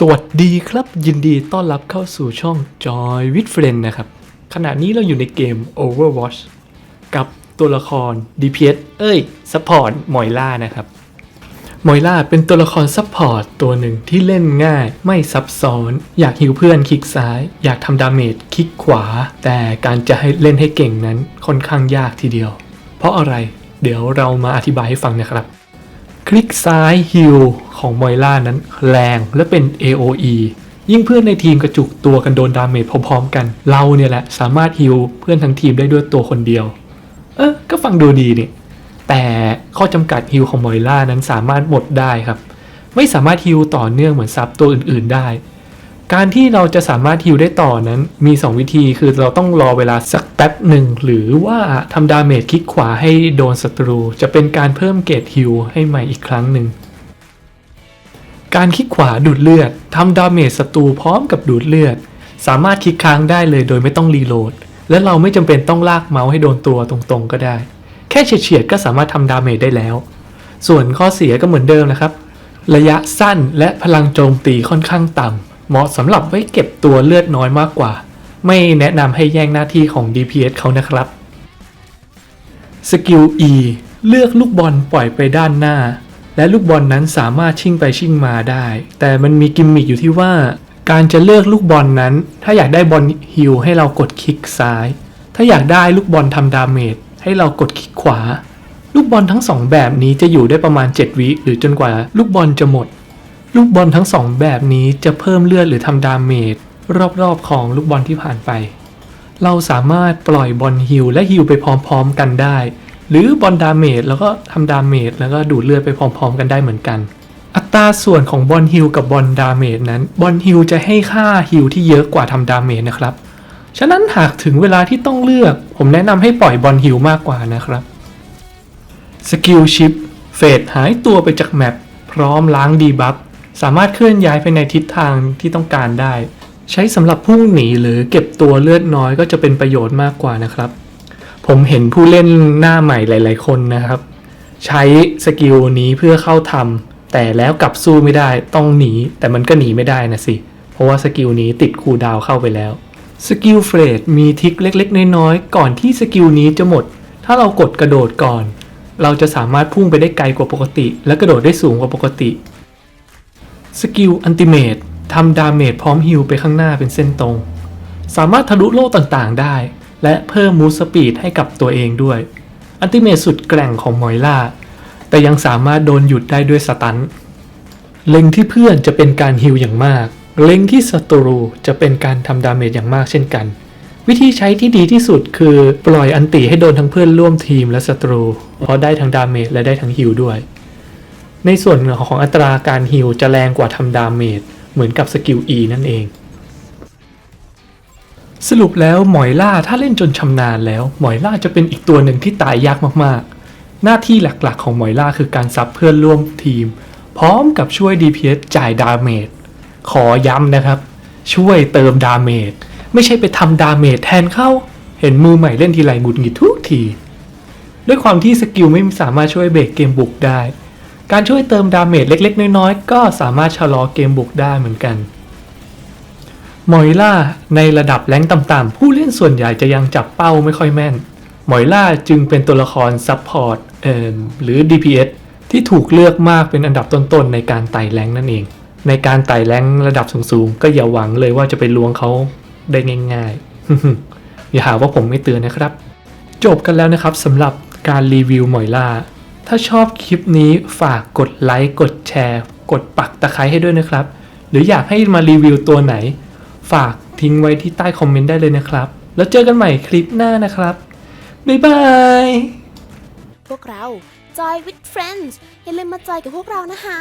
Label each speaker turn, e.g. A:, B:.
A: สวัสดีครับยินดีต้อนรับเข้าสู่ช่อง Joy with Friend นะครับ ขณะนี้เราอยู่ในเกม Overwatch กับตัวละคร DPS เอ้ย Support มอยล่านะครับมอยล่าเป็นตัวละครซัพพอร์ตตัวหนึ่งที่เล่นง่าย ไม่ซับซ้อน อยากฮิวเพื่อนคลิกซ้าย อยากทำดาเมจคลิกขวา แต่การจะให้เล่นให้เก่งนั้นค่อนข้างยากทีเดียว เพราะอะไร เดี๋ยวเรามาอธิบายให้ฟังนะครับ คลิกซ้ายฮิลของมอยล่านั้นแรงและเป็น AOE ยิ่งเพื่อนในทีมกระจุกตัวกันโดนดาเมจพร้อมๆกัน เราเนี่ยแหละสามารถฮิลเพื่อนทั้งทีมได้ด้วยตัวคนเดียว เออก็ฟังดูดีนี่แต่ข้อจำกัดฮิลของมอยล่านั้นสามารถหมดได้ครับ ไม่สามารถฮิลต่อเนื่องเหมือนซับตัวอื่นๆได้ การที่เราจะสามารถฮิลได้ต่อนั้นมี 2 วิธีคือเราต้องรอเวลาสักแป๊บหนึ่ง หรือว่าทำดาเมจคลิกขวาให้โดนศัตรู จะเป็นการเพิ่มเกรดฮิลให้ใหม่อีกครั้งหนึ่ง การคลิกขวาดูดเลือดทำดาเมจศัตรูพร้อมกับดูดเลือด สามารถคลิกค้างได้เลยโดยไม่ต้องรีโหลด และเราไม่จำเป็นต้องลากเมาส์ให้โดนตัวตรงๆ ก็ได้ แค่เฉียดๆก็สามารถทำดาเมจได้แล้ว ส่วนข้อเสียก็เหมือนเดิมนะครับ ระยะสั้นและพลังโจมตีค่อนข้างต่ำ เหมาะสำหรับไว้เก็บตัวเลือดน้อยมากกว่า ไม่แนะนำให้แย่งหน้าที่ของ DPS เขานะครับสกิล E เลือกลูกบอลปล่อยไปด้านหน้า และลูกบอลนั้นสามารถชิ่งไปชิ่งมาได้ แต่มันมีกิมมิคอยู่ที่ว่า การจะเลือกลูกบอลนั้น ถ้าอยากได้บอลฮิลให้เรากดคลิกซ้าย ถ้าอยากได้ลูกบอลทำดาเมจให้เรากดคลิกขวา ลูกบอลทั้งสองแบบนี้จะอยู่ได้ประมาณ 7 วิหรือจนกว่าลูกบอลจะหมด ลูกบอลทั้งสองแบบนี้จะเพิ่มเลือดหรือทำดาเมจรอบๆ ของลูกบอลที่ผ่านไป เราสามารถปล่อยบอลฮิลและฮิลไปพร้อมๆ กันได้ หรือบอลดาเมจแล้วก็ทำดาเมจแล้วก็ดูดเลือดไปพร้อมๆ กันได้เหมือนกัน อัตราส่วนของบอลฮิลกับบอลดาเมจนั้นบอลฮิลจะให้ค่าฮิลที่เยอะกว่าทำดาเมจนะครับ ฉะนั้นหากถึงเวลาที่ต้องเลือก ผมแนะนำให้ปล่อยบอลฮิลมากกว่านะครับสกิลชิปเฟดหายตัวไปจากแมปพร้อมล้างดีบัฟ สามารถเคลื่อนย้ายไปในทิศทางที่ต้องการได้ ใช้สำหรับพุ่งหนีหรือเก็บตัวเลือดน้อยก็จะเป็นประโยชน์มากกว่านะครับ ผมเห็นผู้เล่นหน้าใหม่หลาย ๆ คนนะครับ ใช้สกิลนี้เพื่อเข้าทำแต่แล้วกลับสู้ไม่ได้ต้องหนี แต่มันก็หนีไม่ได้นะสิ เพราะว่าสกิลนี้ติดคูดาวเข้าไปแล้วสกิลเฟรดมีทริคเล็กๆ น้อยๆ ก่อนที่สกิลนี้จะหมด ถ้าเรากดกระโดดก่อน เราจะสามารถพุ่งไปได้ไกลกว่าปกติ และกระโดดได้สูงกว่าปกติ สกิลอันติเมตทำดาเมจพร้อมฮิลไปข้างหน้าเป็นเส้นตรง สามารถทะลุโลกต่างๆได้ และเพิ่มมูสปีดให้กับตัวเองด้วย อันติเมตสุดแกร่งของมอยล่า แต่ยังสามารถโดนหยุดได้ด้วยสตันเล็งที่เพื่อนจะเป็นการฮิลอย่างมาก เล็งที่ศัตรูจะเป็นการทำดาเมจอย่างมากเช่นกัน วิธีใช้ที่ดีที่สุดคือปล่อยอันติให้โดนทั้งเพื่อนร่วมทีมและศัตรู เพราะได้ทั้งดาเมจและได้ทั้งฮิลด้วย ในส่วนของอัตราการฮิลจะแรงกว่าทำดาเมจเหมือนกับสกิล E นั่นเอง สรุปแล้วหมอยล่าถ้าเล่นจนชำนาญแล้ว หมอยล่าจะเป็นอีกตัวหนึ่งที่ตายยากมากๆ หน้าที่หลักๆ ของหมอยล่าคือการซับเพื่อนร่วมทีม พร้อมกับช่วย DPS จ่ายดาเมจขอย้ำนะครับ ช่วยเติมดาเมจไม่ใช่ไปทำดาเมจแทนเข้า เห็นมือใหม่เล่นทีไรหงุดหงิดทุกที ด้วยความที่สกิลไม่สามารถช่วยเบรกเกมบุกได้ การช่วยเติมดาเมจเล็ก ๆ น้อยๆ ก็สามารถชะลอเกมบุกได้เหมือนกันมอยล่าในระดับแรงต่ำๆผู้เล่นส่วนใหญ่จะยังจับเป้าไม่ค่อยแม่นมอยล่าจึงเป็นตัวละครซับพอร์ตหรือ DPS ที่ถูกเลือกมากเป็นอันดับต้นๆในการไต่แรงนั่นเอง ในการไต่แรงระดับสูงๆ ก็อย่าหวังเลยว่าจะไปลวงเขาได้ง่ายๆอย่าหาว่าผมไม่เตือนนะครับ จบกันแล้วนะครับสำหรับการรีวิวมอยล่า ถ้าชอบคลิปนี้ฝากกดไลค์กดแชร์ กดปักตะไคร้ให้ด้วยนะครับ หรืออยากให้มารีวิวตัวไหน ฝากทิ้งไว้ที่ใต้คอมเมนต์ได้เลยนะครับ แล้วเจอกันใหม่คลิปหน้านะครับ บ๊ายบาย
B: พวกเรา Joy with Friends อย่าลืมมาจอยกับพวกเรานะคะ